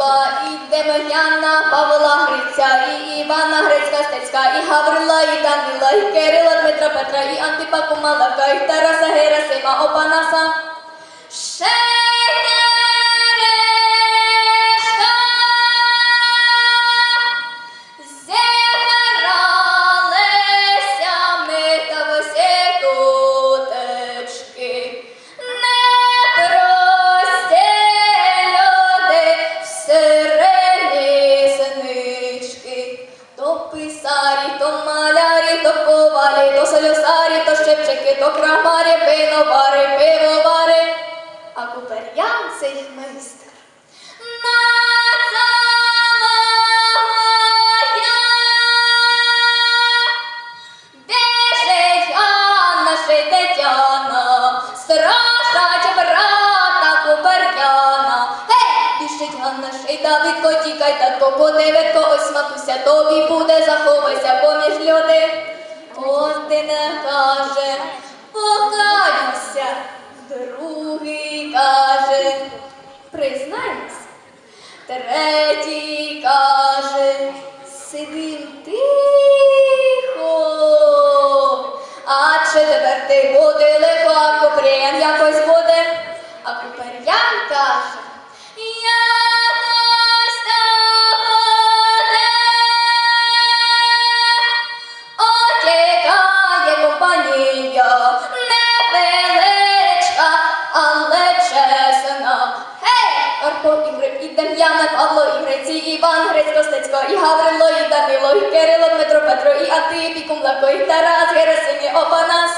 и Демьяна, Павла Грица, и Ивана Грицка-Стецка, и Гаврила, и Данила, и Кирилла, Петра Петра, и Антипа Малака, і Тараса Герасима Опанаса. То писарі, то малярі, то ковалі, то солюсарі, то щепчики, то крамарі, пивовари, пивовари. А купер'ян цей майстер. На де же Яна, ще Тетяна, страша чи Ганна, ще й Давидко, тікай, татко, подивитко, ось матуся, тобі буде, заховайся поміж люди. Один каже, покаюся, другий каже, признайся. Третій каже, сидим тихо, а четвертий буде лихо, а купрієм якось буде, а купер'ян каже, Гриці, Іван, Гриць, Костецько, і Гаврило, і Данило, і Кирило, Дмитро, Петро, і Антип, і Кумлако, і Тарас, Герасимі, Опанас.